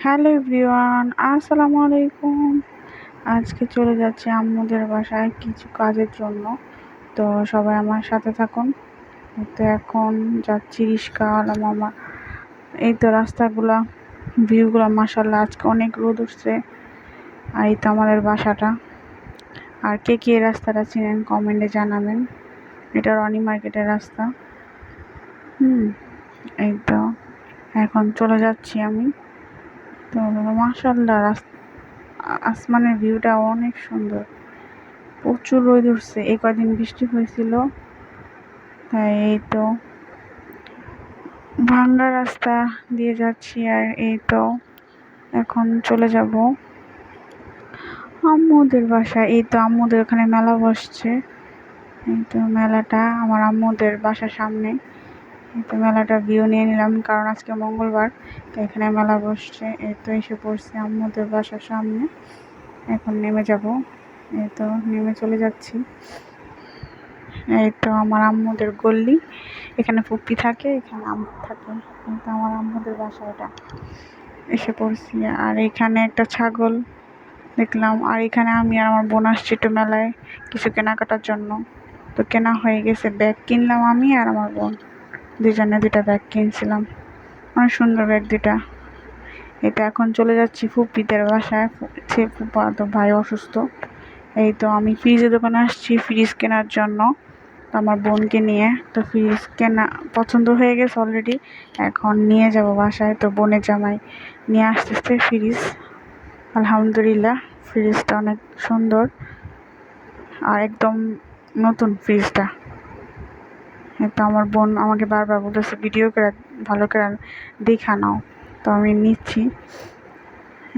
Hello everyone, আসসালামু আলাইকুম। আজকে চলে যাচ্ছি আম্মুদের বাসায় কিছু কাজের জন্য। তো সবাই আমার সাথে থাকুন। তো এখন যাচ্ছি রিস্কা আলাম আমার এই তো রাস্তাগুলা ভিউগুলো মাসাল্লাহ আজকে অনেক রোদ উঠছে। আর এই তো আমাদের বাসাটা। আর কে কে রাস্তাটা চিনেন কমেন্টে জানাবেন। এটা রনি মার্কেটের রাস্তা। হুম, এই তো। এখন চলে যাচ্ছি আমি। তো মাশাল্লাহ আসমানের ভিউটা অনেক সুন্দর। প্রচুর রোদ উঠছে। এই কদিন বৃষ্টি হয়েছিল, তাই এই তো ভাঙ্গা রাস্তা দিয়ে যাচ্ছি আর এই তো এখন চলে যাব আম্মুদের বাসা এই তো আম্মুদের ওখানে মেলা বসছে। এই তো মেলাটা, আমার আম্মুদের বাসার সামনে। তো মেলাটা ভিউ নিয়ে নিলাম, কারণ আজকে মঙ্গলবার, তো এখানে মেলা বসছে, এই তো এসে পড়ছি আম্মুদের বাসার সামনে। এখন নেমে যাব, এই তো নেমে চলে যাচ্ছি। এই তো আমার আম্মুদের গল্লি এখানে ফুপি থাকে, এখানে আম্মু থাকে কিন্তু আমার আম্মুদের বাসা এটা। এসে পড়ছি, আর এখানে একটা ছাগল দেখলাম, আর এখানে আমি আর আমার বোন আসছি একটু মেলায়, কিছু কেনাকাটার জন্য। তো কেনা হয়ে গেছে, ব্যাগ কিনলাম আমি আর আমার বোন। দুজনে দুটা ব্যাগ কিনছিলাম। অনেক সুন্দর ব্যাগ দুটা এটা এখন চলে যাচ্ছি ফুপিদের বাসায়। সে ফুপা তো ভাই অসুস্থ। এই তো আমি ফ্রিজের দোকানে আসছি ফ্রিজ কেনার জন্য। আমার বোনকে নিয়ে। তো ফ্রিজ কেনা পছন্দ হয়ে গেছে অলরেডি এখন নিয়ে যাব বাসায়। তো বোনের জামাই নিয়ে আসতে আসতেছে ফ্রিজ আলহামদুলিল্লাহ ফ্রিজটা অনেক সুন্দর। আর একদম নতুন ফ্রিজটা তো আমার বোন আমাকে বারবার বলতেছে, ভিডিও করে, ভালো করে দেখা নাও। তো আমি নিচ্ছি।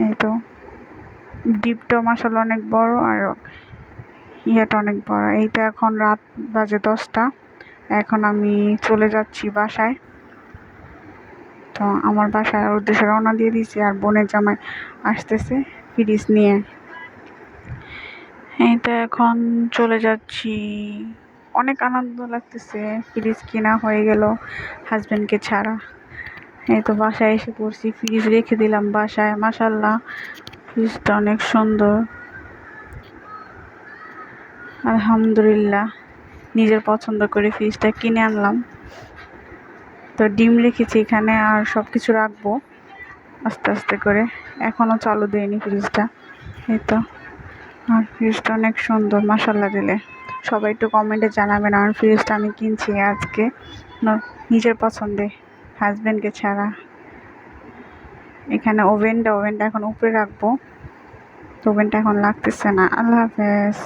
এই তো। ডিপটা মাসাল অনেক বড় আর ইয়েটা অনেক বড়। এইটা এখন রাত বাজে দশটা। এখন আমি চলে যাচ্ছি বাসায়। তো আমার বাসায় উদ্দেশ্যে রওনা দিয়ে দিয়েছি আর বোনের জামাই আসতেছে ফ্রিজ নিয়ে। এই তো এখন চলে যাচ্ছি অনেক আনন্দ লাগতেছে। ফ্রিজ কেনা হয়ে গেল হাজব্যান্ডকে ছাড়া। এই তো বাসায় এসে পড়ছি ফ্রিজ রেখে দিলাম বাসায় মাসাল্লাহ ফ্রিজটা অনেক সুন্দর। আলহামদুলিল্লাহ, নিজের পছন্দ করে ফ্রিজটা কিনে আনলাম। তো ডিম রেখেছি এখানে আর সব কিছু রাখব, আস্তে আস্তে করে। এখনও চালু দেয়নি ফ্রিজটা এই তো, আর ফ্রিজটা অনেক সুন্দর মাসাল্লা দিলে। সবাই একটু কমেন্টে জানাবেন, আমার ফ্রিজটা আমি কিনছি আজকে। নিজের পছন্দে হাজব্যান্ডকে ছাড়া। এখানে ওভেনটা ওভেনটা এখন উপরে রাখব। তো ওভেনটা এখন লাগতেছে না। আল্লাহ হাফেজ।